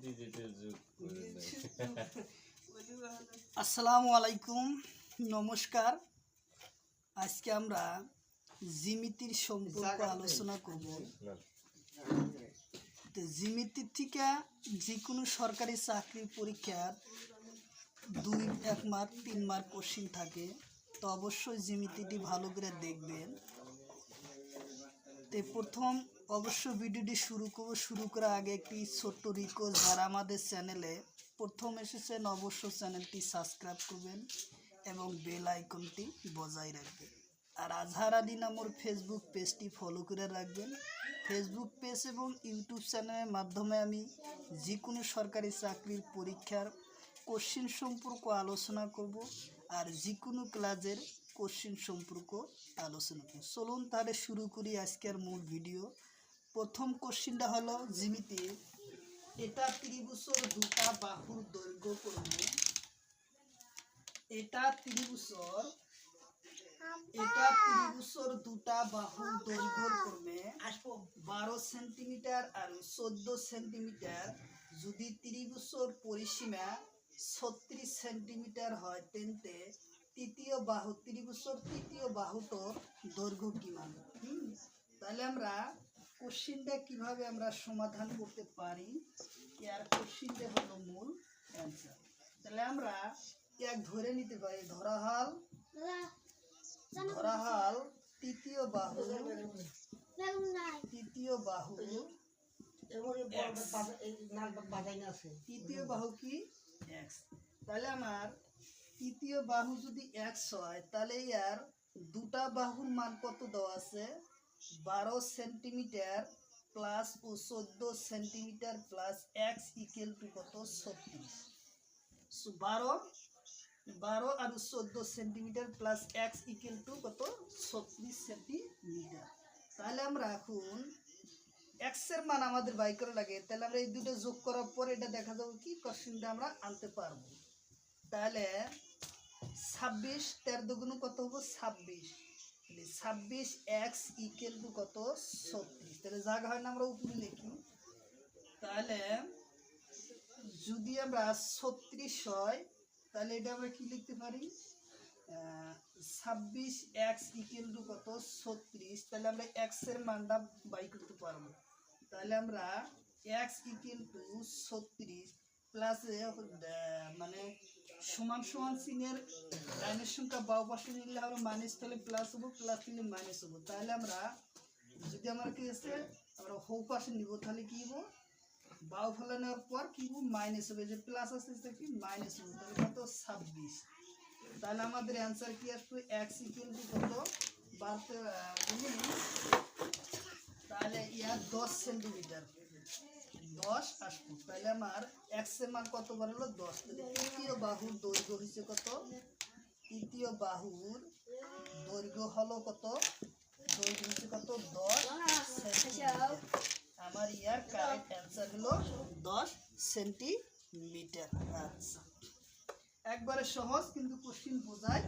আসসালামু আলাইকুম নমস্কার। আজকে আমরা জিমিতির সম্পর্ক আলোচনা করব। তো জিমিতির থেকে যে কোনো সরকারি চাকরির পরীক্ষার দুই এক মার্ক তিন মার্ক কোশ্চিন থাকে তো অবশ্যই জিমিতিটি ভালো করে দেখবেন। তো প্রথম অবশ্য ভিডিওটি শুরু করব শুরু করার আগে একটি ছোট্ট রিকোয়েস্ট যারা আমাদের চ্যানেলে প্রথম এসেছেন অবশ্য চ্যানেলটি সাবস্ক্রাইব করবেন এবং বেল আইকনটি বজায় রাখবেন। আর আজহার আলী নামর ফেসবুক পেজটি ফলো করে রাখবেন। ফেসবুক পেজ এবং ইউটিউব চ্যানেলের মাধ্যমে আমি যে কোনো সরকারি চাকরির পরীক্ষার কোশ্চিন সম্পর্ক আলোচনা করব আর যে কোনো ক্লাসের কোশ্চিন সম্পর্ক আলোচনা করব। চলুন তাহলে শুরু করি আজকের মূল ভিডিও প্রথম কোশ্চিনটা হলো জিমিতি এটা ত্রিভুজের দুটা বাহুর দৈর্ঘ্য করবে এটা ত্রিভুজের এটা ত্রিভুজের দুটা বাহুর দৈর্ঘ্য করবে বারো সেন্টিমিটার আর চোদ্দ সেন্টিমিটার। যদি ত্রিভুজের পরিসীমা ছত্রিশ সেন্টিমিটার হয় তেন্তে তৃতীয় বাহু ত্রিভুজের তৃতীয় বাহুটোর দৈর্ঘ্য কিমান? তাহলে আমরা কোশ্চিনটা কীভাবে আমরা সমাধান করতে পারি? এর কোশ্চিনটা হলো মূল অ্যান্সার তাহলে আমরা এক ধরে নিতে পারি ধরাহাল ধরাহাল তৃতীয় বাহু তৃতীয় বাহু তৃতীয় বাহু কি? এক্স তাহলে আমার তৃতীয় বাহু যদি এক্স হয়, তাহলে ইয়ার দুটা বাহুর মান কত দেওয়া আছে? বারো সেন্টিমিটার প্লাস ও চোদ্দ centimetre plus x equal to কত? ছত্রিশ। বারো বারো আর চোদ্দ centimetre plus x equal to কত? ছত্রিশ সেন্টিমিটার। তাহলে আমরা এখন এক্সের মান আমাদের বাই করা লাগে। তাহলে আমরা এই দুটো যোগ করার পর এটা দেখা যাবে কি? কোশ্চিনটা আমরা আনতে পারব। তাহলে ছাব্বিশ, তেরো দুগুণ কত হব? ছাব্বিশ। ছাব্বিশ এক্স ইকুয়াল টু কত? ছত্রিশ। তাহলে জায়গা হয় না, আমরা উপরে লিখি। তাহলে যদি আমরা ছত্রিশ হয়, তাহলে এটা আমরা কি লিখতে পারি? ছাব্বিশ এক্স ইকুয়াল টু কত? ছত্রিশ। তাহলে আমরা এক্সের মানটা বাই করতে পারব। তাহলে আমরা এক্স ইকুয়াল টু ছত্রিশ প্লাস মানে সমান সমান সিনের লাইনের সংখ্যা বাউ পাশে নিলে আমরা মাইনাস তাহলে প্লাস হব প্লাস নিলে মাইনাস হব। তাহলে আমরা যদি আমার কি আছে, আমরা হৌ পাশে নিব, তাহলে কি হব? বাউ ফেলা নেওয়ার পর কি হব? মাইনাস হবে। যে প্লাস আছে, সেটা কি? মাইনাস হবে। তাহলে কত? ছাব্বিশ। তাহলে আমাদের অ্যান্সার কি আসবে? এক্স ইকুয়াল টু কত? বাড়তে তাহলে ইয়ার দশ সেন্টিমিটার দশ আসব তাহলে আমার এক্সের মান কত বাড়লো দশ। তৃতীয় বাহুর দৈর্ঘ্য হচ্ছে কত? তৃতীয় বাহুর দৈর্ঘ্য হলো কত? দৈর্ঘ্য হচ্ছে কত? দশ আমার ইয়ার কারেক্ট অ্যান্সার হলো দশ সেন্টিমিটার। আচ্ছা। একবারে সহজ কিন্তু কোশ্চিন বোঝায়।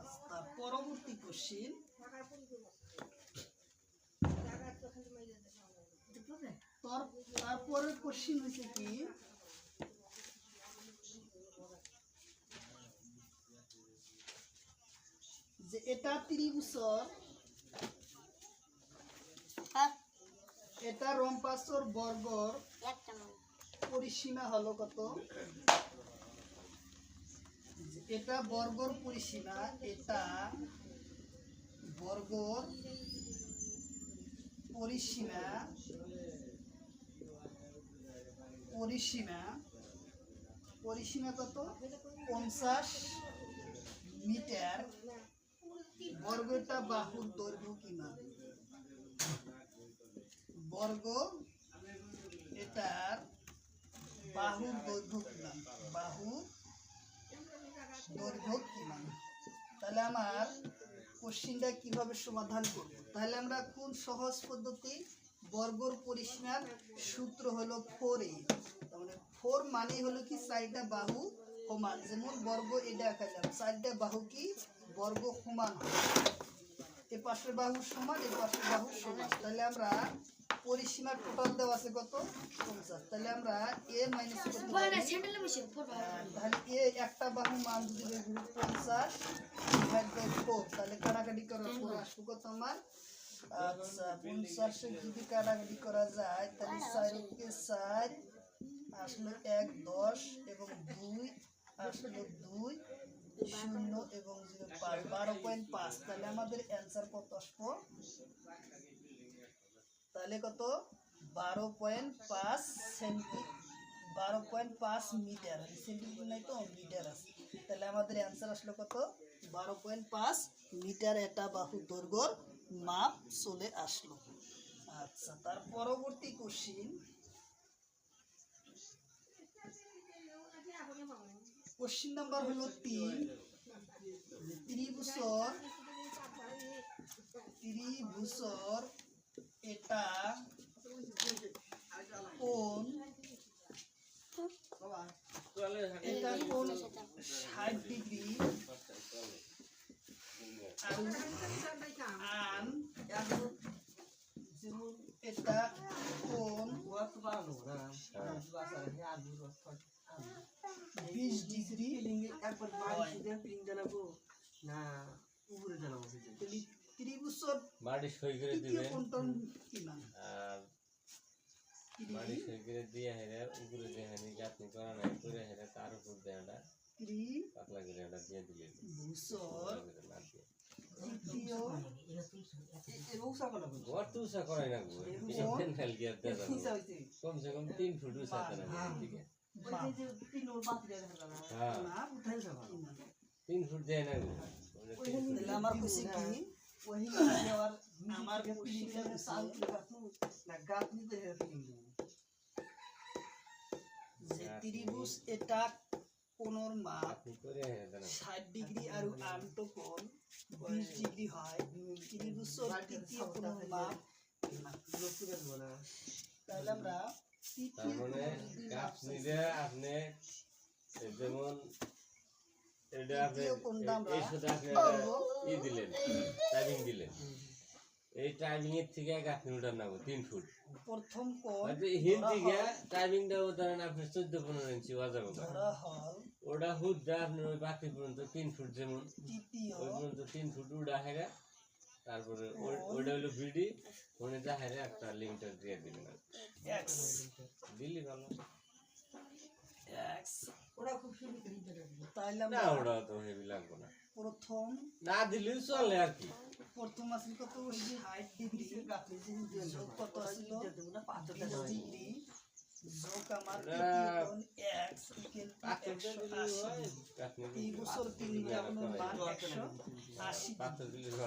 আচ্ছা, পরবর্তী কোশ্চিন তারপরের কোশ্চিন হয়েছে কি যে এটা ত্রিভুজর এটা রম্পাসর বর্গর পরিসীমা হলো কত? এটা বর্গর পরিসীমা এটা বর্গর পরিসীমা পরিসীমা পরিসীমা কত? পঞ্চাশ মিটার বর্গটা বাহুর দৈর্ঘ্য কিমান? বর্গ এটার বাহুর দৈর্ঘ্য কিমান? বাহুর দৈর্ঘ্য কিমান? তাহলে আমার কোশ্চিনটা কীভাবে সমাধান করব? তাহলে আমরা কোন সহজ পদ্ধতি বর্গর পরিসীমার সূত্র হলো ফোর এ তাহলে ফোর মানে হলো কি চারটা বাহু সমান। যেমন বর্গ এটা আঁকালাম চারটা বাহু কি বর্গ সমান এ পাশের বাহু সমান এ পাশের বাহু সমান। তাহলে আমরা পরিসীমার টোটাল দেওয়া আছে কত? পঞ্চাশ। তাহলে আমরা এ মাইনাস আহ, তাহলে এ একটা বাহু মান যদি পঞ্চাশ তাহলে কাটাকাটি করার পর আসব কত আমার? আচ্ছা পঞ্চাশে যদি কাটাকাটি করা যায় তাহলে চার চার আসলো এক দশ এবং দুই আসলো দুই শূন্য এবং জিরো পাঁচ বারো পয়েন্ট পাঁচ। তাহলে আমাদের অ্যান্সার কত আসব? তাহলে কত? বারো পয়েন্ট পাঁচ সেন্টি বারো পয়েন্ট পাঁচ মিটার। সেন্টিমিটার নাই তো মিটার আছে। তাহলে আমাদের অ্যান্সার আসলো কত? বারো পয়েন্ট পাঁচ মিটার এটা বাহু দৈর্ঘ্যর মাপ চলে আসলো। আচ্ছা তার পরবর্তী কোশ্চিন কোশ্চিন নাম্বার হলো তিন। ত্রিভুজর ত্রিভুজর এটা কোন? এটা কোন? ষাট ডিগ্রি। আর আন যেমন এটা কোন বিশ ডিগ্রি তাহলে ত্রিভুজর বাড়ি সই করে তৃতীয় দিবে কোণটার কি নাম আর বাড়ি সই করে দিয়ে হেরে উপরে দিয়ে হেনি গাঁথনি করা নাই করে হেরে তার উপর দিয়ে এটা পাতলা করে এটা দিয়ে দিলে দিয়ে দিয়ে কমসে কম তিন ফুট না দিকে। হ্যাঁ। কি দেয় না তাহলে আমার খুশি কি? আমার যে ত্রিভুজ এটা কোণর মাপ দেন ষাট ডিগ্রি আর আনটো কোণ বিশ ডিগ্রি হয়। ত্রিভুজের তৃতীয় কোণের মাপ। তাহলে আমরা তার মানে আপনি যেমন এটা আপনি এই সাথে আপনি ই দিলেন টাইমিং দিলেন। এই টাইমিং এর থেকে গাঁথনি উঠার নামো তিন ফুট। প্রথম হয়তো হিল। থেকে ধরেন আপনি চোদ্দ পনেরো ইঞ্চি ওয়াজাব ওটা হুদটা আপনার ওই বাকি পর্যন্ত তিন ফুট যেমন ওই পর্যন্ত তিন ফুট উড়া হেরা তারপরে ওই- ওইটা হলো বিডি ওখানে যা হেরে একটা লিমিটার দিয়ে দিলেন দিলি ভালো। এক্স তাহলে না ওটা তো হেভি লাগবে না। প্রথম। না দিলেও চলে আর কি। প্রথম আসলে কত ষাট ডিগ্রি যোগ কত বিশ ডিগ্রি। যোগ আমার এক্স একশো আশি। হয়। গাছনি তিন কোণের মান একশো আশি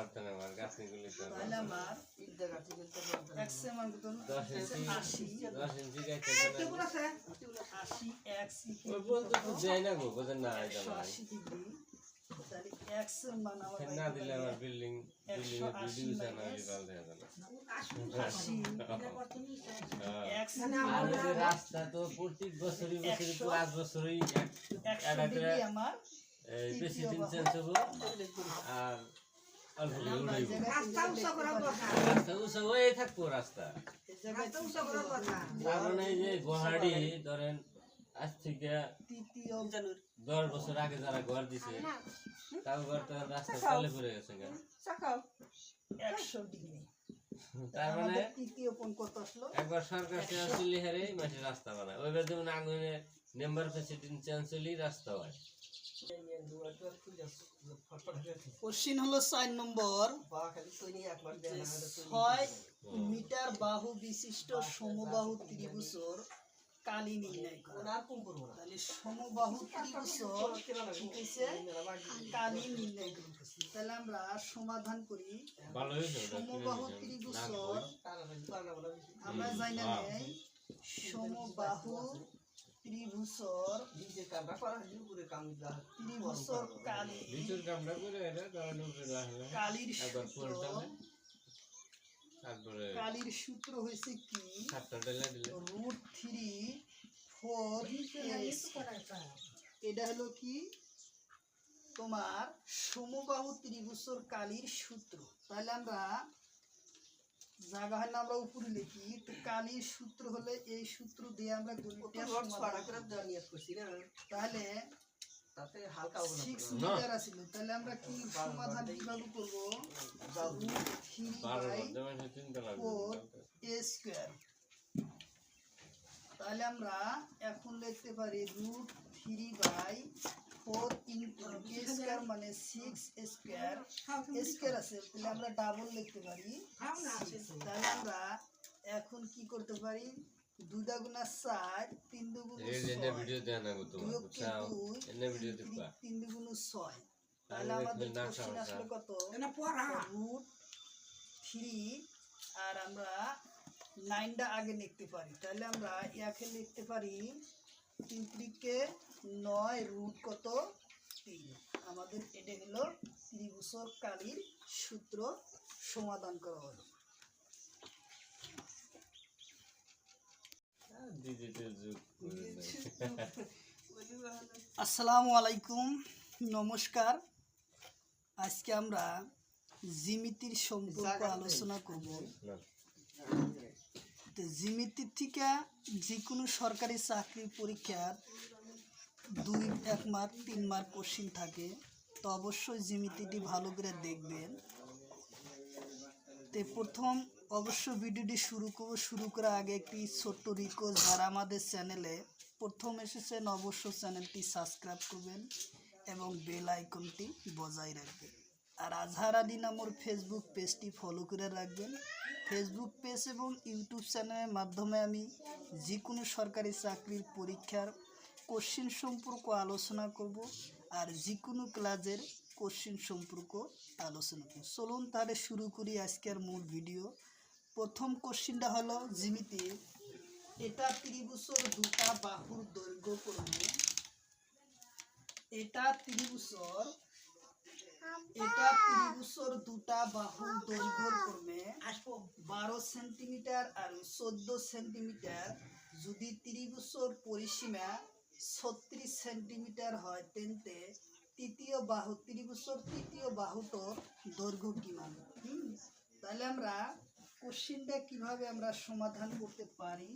তাহলে আমার এক্সের মান কত? আশি। আশি এক্স আশি ডিগ্রি তাহলে এক্সের মান আমার ফ্যান না দিলে আমার বিল্ডিং এর ভিডিও দেয়া হ্যাঁ। আর যে রাস্তা তো প্রত্যেক বছরই বছরই পাঁচ বছরই এক- একশো একটা করে ডিগ্রি আমার এই চেঞ্জ হব। আর অল্প করে উড়াইব রাস্তা উঁচু হয়ে থাকব রাস্তা। মানে এই যে গুয়াহাটি ধরেন আজ থেকে দশ বছর আগে যারা ঘর দিছে তাও ঘর তো রাস্তা চালে পড়ে গেছে গা। একশো ডিগ্রি। তার মানে আমাদের তৃতীয় কোণ কত আসলো। একবার সরকার চেঞ্জ চলি হারে মাটি রাস্তা বানায়। ওইবার যেমন আঙুনে মেম্বার প্রেসিডেন্ট চেঞ্জ চলি রাস্তা হয় কোশ্চিন হলো চার নম্বর। ছয় মিটার বাহু বিশিষ্ট সমবাহু ত্রিভুজর কালি নির্ণয় করা। তাহলে সমবাহু ত্রিভুজর কি হইছে? কালি নির্ণয় করতেছি তাহলে আমরা সমাধান করি। ভালো হয়েছে ওটা কিনে সমবাহু। ত্রিভুজর আমরা জানি না নেই ত্রিভুজর ত্রিভুজর কালি। কালির সূত্র। কালির সূত্র হয়েছে কি? রুট থ্রি ফোর এটা হলো কি? তোমার সমবাহু ত্রিভুজর কালির সূত্র। তাহলে আমরা জায়গা হয় না আমরা উপরে লিখি। তো কালির সূত্র হলে এই সূত্র দিয়ে আমরা তাহলে তাতে হালকা মিটার আছিল তাহলে আমরা কি সমাধান কীভাবে করব? বাই স্কোয়ার তাহলে আমরা এখন লিখতে পারি root three by four into a square মানে সিক্স স্কোয়ার স্কোয়ার আছে তাহলে আমরা ডাবল লিখতে পারি। তাহলে আমরা এখন কি করতে পারি? দুই দাগুনা চার তিন দুগুণ ভিডিও দেয় না গো তোমার ভিডিও দেখবা তিন দুগুণ ছয়। তাহলে আমাদের কোশ্চেন আসলে কত? এটা পড়া। রুট থ্রি আর আমরা নাইনটা আগে লিখতে পারি। তাহলে আমরা লিখতে পারি তিন ত্রিকে নয় রুট কত? তিন। আমাদের এটা হলো ত্রিভুজর কালির সূত্র সমাধান করা হলো ডিজিটাল যুগ করে দেয়। আসসালামু আলাইকুম নমস্কার। আজকে আমরা জিমিতির সম্পর্ক আলোচনা করব। জিমিতির থেকে যে কোনো সরকারি চাকরির পরীক্ষার দুই এক মার্ক তিন মার্ক কোশ্চিন থাকে তো অবশ্যই জিমিতিটি ভালো করে দেখবেন। তো প্রথম অবশ্য ভিডিওটি শুরু করব শুরু করার আগে একটি ছোট্ট রিকোয়েস্ট যারা আমাদের চ্যানেলে প্রথম এসেছেন অবশ্য চ্যানেলটি সাবস্ক্রাইব করবেন এবং বেল আইকনটি বজায় রাখবেন। আর আজহার আলী নামর ফেসবুক পেজটি ফলো করে রাখবেন। ফেসবুক পেজ এবং ইউটিউব চ্যানেলের মাধ্যমে আমি যে কোনো সরকারি চাকরির পরীক্ষার কোশ্চিন সম্পর্ক আলোচনা করব আর যে কোনো ক্লাসের কোশ্চিন সম্পর্ক আলোচনা করব। চলুন তাহলে শুরু করি আজকের মূল ভিডিও প্রথম কোশ্চিনটা হলো জিমিতি। এটা ত্রিভুজের দুটা বাহুর দৈর্ঘ্য করবে এটা ত্রিভুজের এটা ত্রিভুজের দুটা বাহুর দৈর্ঘ্য করবে আসব বারো সেন্টিমিটার আর চোদ্দ সেন্টিমিটার। যদি ত্রিভুজের পরিসীমা ছত্রিশ সেন্টিমিটার হয়, তেন্তে তৃতীয় বাহু ত্রিভুজের তৃতীয় বাহুটোর দৈর্ঘ্য কিমান? তাহলে আমরা কোশ্চিনটা কীভাবে আমরা সমাধান করতে পারি?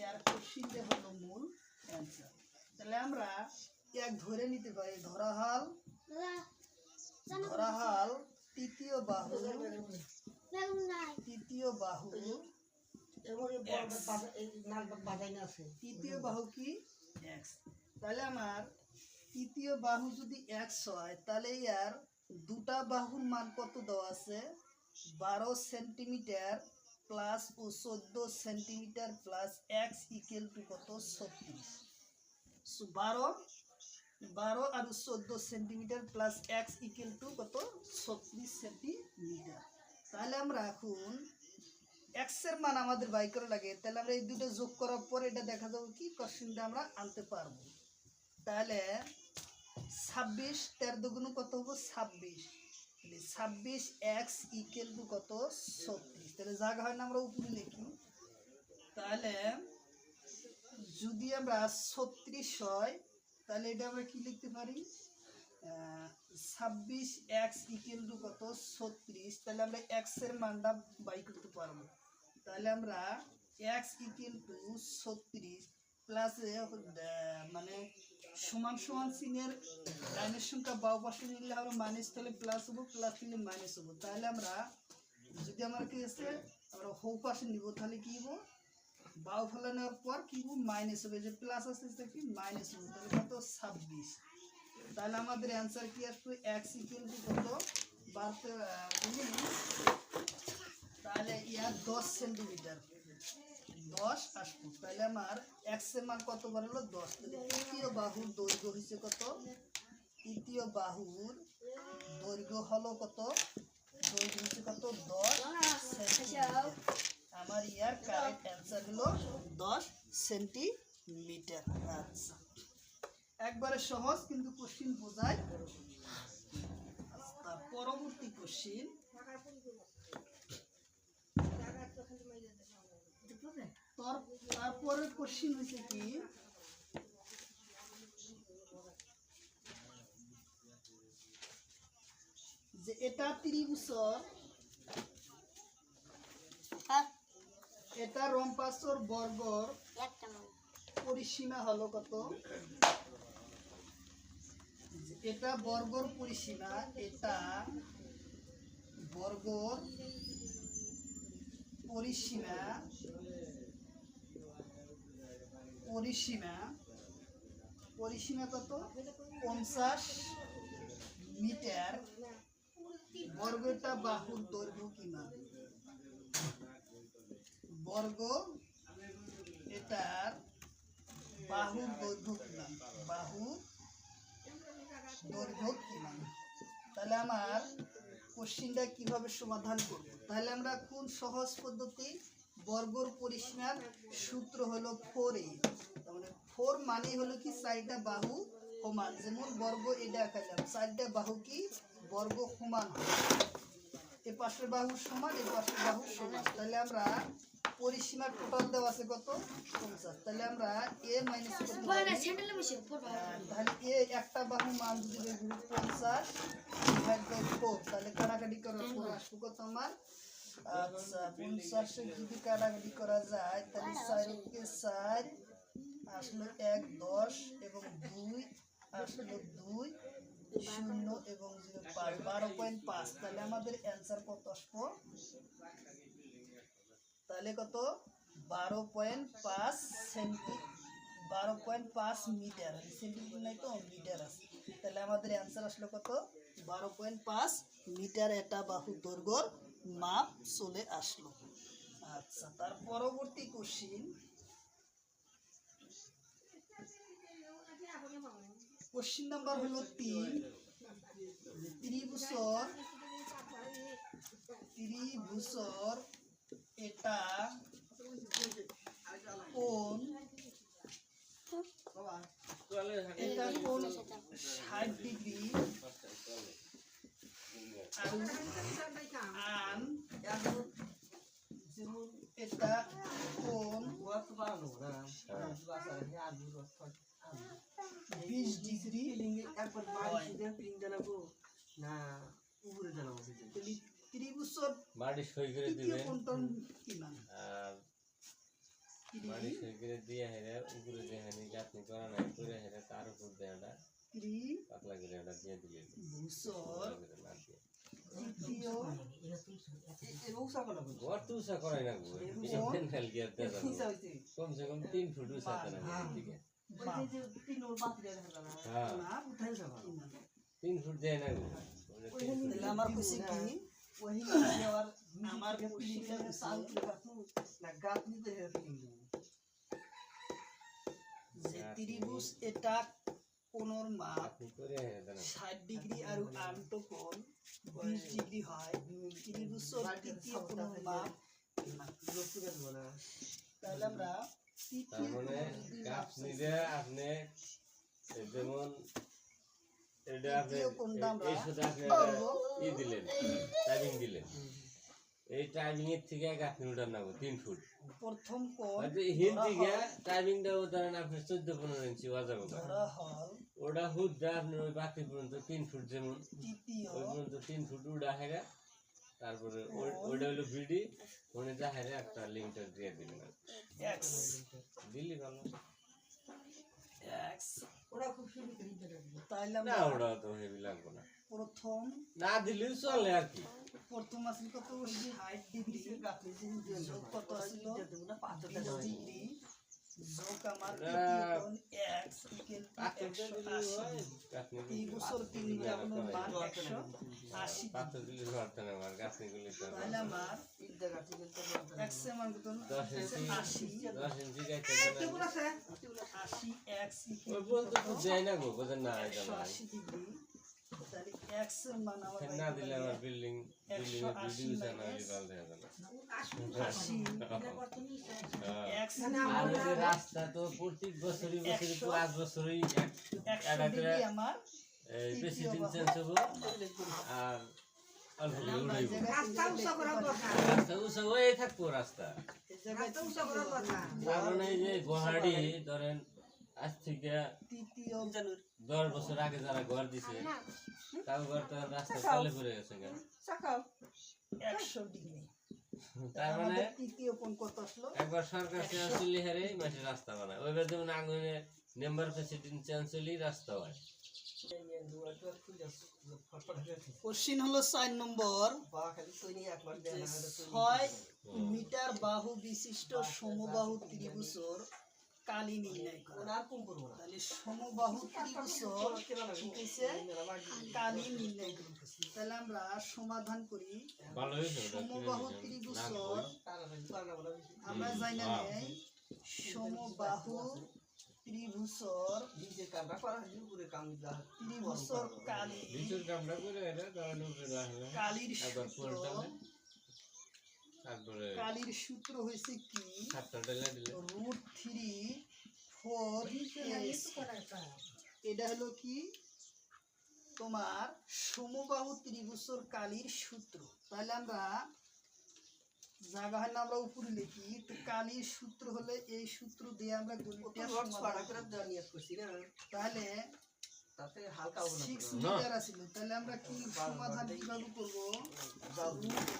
এর কোশ্চিনটা হলো মূল অ্যান্সার তাহলে আমরা এক ধরে নিতে পারি ধরাহাল ধরাহাল তৃতীয় বাহু। তৃতীয় বাহু। তৃতীয় বাহু কি? এক্স তাহলে আমার তৃতীয় বাহু যদি এক্স হয়, তাহলে ইয়ার দুটা বাহুর মান কত দেওয়া আছে? বারো সেন্টিমিটার প্লাস ও চোদ্দ centimetre plus x equal to কত? ছত্রিশ। বারো বারো আর চোদ্দ centimetre plus x equal to কত? ছত্রিশ সেন্টিমিটার। তাহলে আমরা এখন এক্সের মান আমাদের বাই করা লাগে। তাহলে আমরা এই দুটো যোগ করার পর এটা দেখা যাবে কি? কোশ্চেনটা আমরা আনতে পারব। তাহলে ছাব্বিশ তেরো দুগুণ কত হব? ছাব্বিশ। ছাব্বিশ এক্স ইকুয়াল টু কত? ছত্রিশ। তাহলে জায়গা হয় না আমরা উপরে লিখি। তাহলে যদি আমরা ছত্রিশ হয়, তাহলে এটা আমরা কি লিখতে পারি? ছাব্বিশ এক্স ইকুয়াল টু কত? ছত্রিশ। তাহলে আমরা এক্সের মানটা বাই করতে পারব। তাহলে আমরা এক্স ইকুয়াল টু ছত্রিশ প্লাস মানে সমান সমান সিনের লাইনের সংখ্যা বাউ পাশে নিলে আমরা মাইনাস তাহলে প্লাস হব প্লাস নিলে মাইনাস হব। তাহলে আমরা যদি আমার কি আছে, আমরা হৌ পাশে নিব, তাহলে কি হব? বাউ ফেলা নেওয়ার পর কি হব? মাইনাস হবে। যে প্লাস আছে সেটা কি? মাইনাস হবে। তাহলে কত? ছাব্বিশ। তাহলে আমাদের অ্যান্সার কি আসবে? এক্স ইকুয়াল টু কত? বারোতে তাহলে ইয়ার দশ সেন্টিমিটার দশ আসব তাহলে আমার এক্সের মান কত হলো? দশ। তৃতীয় বাহুর দৈর্ঘ্য হচ্ছে কত? তৃতীয় বাহুর দৈর্ঘ্য হলো কত? দৈর্ঘ্য হচ্ছে কত? দশ আমার ইয়ার কারেক্ট অ্যান্সার হলো দশ সেন্টিমিটার। আচ্ছা। একবারে সহজ, কিন্তু কোশ্চিন বোঝায়। তার পরবর্তী কোশ্চিন তারপরের কোশ্চিন হয়েছে কি? যে এটা ত্রিভুজর এটা রম্পাসর বর্গর পরিসীমা হলো কত? এটা বর্গর পরিসীমা এটা বর্গর পরিসীমা পরিসীমা পরিসীমা কত? পঞ্চাশ মিটার বর্গটা বাহুর দৈর্ঘ্য কিমান? বর্গ এটার বাহুর দৈর্ঘ্য কিমান? বাহুর দৈর্ঘ্য কিমান। তাহলে আমার কোশ্চিনটা কীভাবে সমাধান করব? তাহলে আমরা কোন সহজ পদ্ধতি বর্গর পরিসীমার সূত্র হলো ফোর এ। তাহলে ফোর মানে হলো কি চারটা বাহু সমান। যেমন বর্গ এটা আঁকাইলাম চারটা বাহু কি? বর্গ সমান। এ পাশের বাহু সমান এ পাশের বাহু সমান। তাহলে আমরা পরিসীমার টোটাল দেওয়া আছে কত? পঞ্চাশ। তাহলে আমরা এ মাইনাস করতে তাহলে এ একটা বাহু মান যদি পঞ্চাশ তাহলে কাটাকাটি করার পর আসব কত আমার? আচ্ছা পঞ্চাশে যদি কাটাকাটি করা যায় তাহলে চারকে চার আসলো এক দশ এবং দুই আসলো দুই শূন্য এবং জিরো পাঁচ বারো পয়েন্ট পাঁচ তাহলে আমাদের অ্যান্সার কত? আসব তাহলে কত বারো পয়েন্ট পাঁচ সেন্টি বারো পয়েন্ট পাঁচ মিটার। সেন্টিমিটার নাই তো মিটার আছে তাহলে আমাদের অ্যান্সার আসলো কত? বারো পয়েন্ট পাঁচ মিটার। এটা বাহু দৈর্ঘ্যর। মাপ চলে আসলো। আচ্ছা তার পরবর্তী কোশ্চিন কোশ্চিন নাম্বার হলো তিন। যে ত্রিভুজর ত্রিভুজর এটা কোন? এটা কোন ষাট ডিগ্রি? কোন বিশ ডিগ্রি একবার বাড়ি না উপরে জানাব ত্রিভুজর বাড়ি সই করে তৃতীয় দিবেন। কোণটার কি নাম আর বাড়ি সই করে দিয়ে হেরে উপরে যে গাঁথনি করা নাই করে হেরে তার উপর দেয়াটা পাতলা করে এটা দিয়ে দিলে দিয়ে। তৃতীয় রৌসা করা বলব ঘর তো উষা করাই না গো কোন? ফেল গিয়ে দেয়া যাবে হিসা হইছে কমসে কম তিন ফুট উষাতে না দিকে ওই যে তিন ওর বাতি দেখা না হ্যাঁ না উঠাই যাবা কি নাম? তিন ফুট দেয় না গো ওটা তিন ফুট তাহলে আমার খুশি কি ওই দেওয়ার আমার আমার খুশিটা ফিলিং সাল না গাত নিতে হে ফিলিং যে ত্রিভুজ এটা কোণর মাপ আপনি দেন ষাট ডিগ্রি আর আনটো কোণ বিশ ডিগ্রি হয় ত্রিভুজর তৃতীয় কোণের মাপ তাহলে আমরা তার মানে আপনি যেমন এটা আপনি এই আপনি ই দিলেন টাইমিং দিলেন। এই টাইমিং এর থেকে গাছ উঠান না গো, তিন ফুট। প্রথম কোণ হিল। থেকে টাইমিংটাও ধরেন আপনি চোদ্দ পনেরো ইঞ্চি বাজাবো। ধরা হল। ওটা হুদটা আপনার ওই বাকি পর্যন্ত তিন ফুট যেমন ওই পর্যন্ত তিন ফুট উড়া হেরা তারপরে ওইটা হলো ভিডি। ওখানে যা হেরে একটা লিঙ্কটা দিয়ে এক্স দিল্লি ভালো। না ওটা তো হেভি লাগবে না। প্রথম না দিলেও চলে আর কি। প্রথম আসলে কত? ডিগ্রি কত ছিল ডিগ্রি যোগ আমার এক্স একশো আশি। এই বছর তিন কোণের মান একশো আশি তাহলে আমার এক্সের মান কত আশি। আশি এক্স একশো আশি ডিগ্রি মান না দিলে আমার বিল্ডিং বিল্ডিং এর ভিডিও জানা minus দেখা যায় না আশি। এক্স আর ওই যে রাস্তা তো প্রত্যেক বছরই বছরই পাঁচ বছরই একটা করে ডিগ্রি আমার এই বেশি দিন চেঞ্জ হব। আর অল্প করে উড়াইব। রাস্তা রাস্তা হয়ে থাকব রাস্তা। তৃতীয় কারণ এই যে গুয়াহাটি ধরেন আজ থেকে দশ বছর আগে যারা ঘর দিছে তাও ঘর তো রাস্তা চলে পড়ে গেছে কেন একশো ডিগ্রি। তার মানে আমাদের তৃতীয় কোণ কত আসলো? একবার সরকার চেঞ্জ চলি হারে মাটির রাস্তা বানায়। ওইবার যেমন আগুনে মেম্বার প্রেসিডেন্ট চেঞ্জ চলি রাস্তা হয় কোশ্চিন হলো চার নম্বর। ছয় মিটার বাহু বিশিষ্ট সমবাহু ত্রিভুজর কালি নির্ণয় করো তাহলে সমবাহু ত্রিভুজর কি কালি নির্ণয় করো তাহলে আমরা সমাধান করি। ভালো হয়েছে ওটা সমবাহু কিনে নিলাম। ত্রিভুজর আমরা জানি না নেই সমবাহু ত্রিভুজর ত্রিভুজর কালি। লিচুর কামটা করে এটা তাহলে উপরে রাখলে। কালির সূত্র তারপরে কালির সূত্র হয়েছে কি? রুট থ্রি ফোর এটা হলো কি? তোমার সমবাহু ত্রিভুজর কালির সূত্র। তাহলে আমরা জায়গা হয় আমরা উপরে লিখি। তো কালির সূত্র হলে এই সূত্র দিয়ে আমরা সমাধান করব। তাহলে সিক্স না। মিটার আছিল তাহলে আমরা কি সমাধান কীভাবে করব?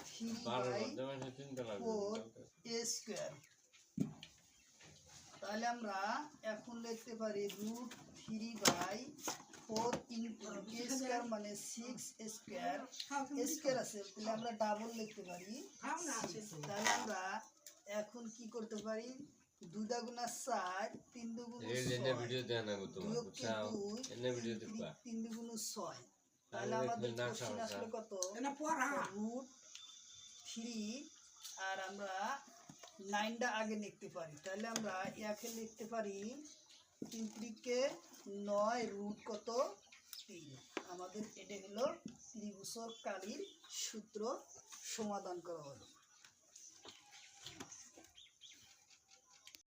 থ্রি বারো বাই মধ্যে চিন্তা লাগবে। এ স্কোয়ার তাহলে আমরা এখন লিখতে পারি root three by four into a square মানে সিক্স স্কোয়ার স্কোয়ার আছে তাহলে আমরা ডাবল লিখতে পারি। তাহলে আমরা এখন কি করতে পারি? দুটা গুণা চার তিন দুগুণ এই যে এনে ভিডিও দেয় না গো তোমার দুয়োকে বুঝছাও দুই এনে ভিডিও দেখবা তিন দুগুণ ছয়। তাহলে তাহলে আমাদের কোশ্চেন আসলে কত? রুট থ্রি আর আমরা নাইনটা আগে লিখতে পারি। তাহলে আমরা একে লিখতে পারি তিন ত্রিকে নয় রুট কত তিন। আমাদের এটা হলো ত্রিভুজর কালির সূত্র সমাধান করা হলো।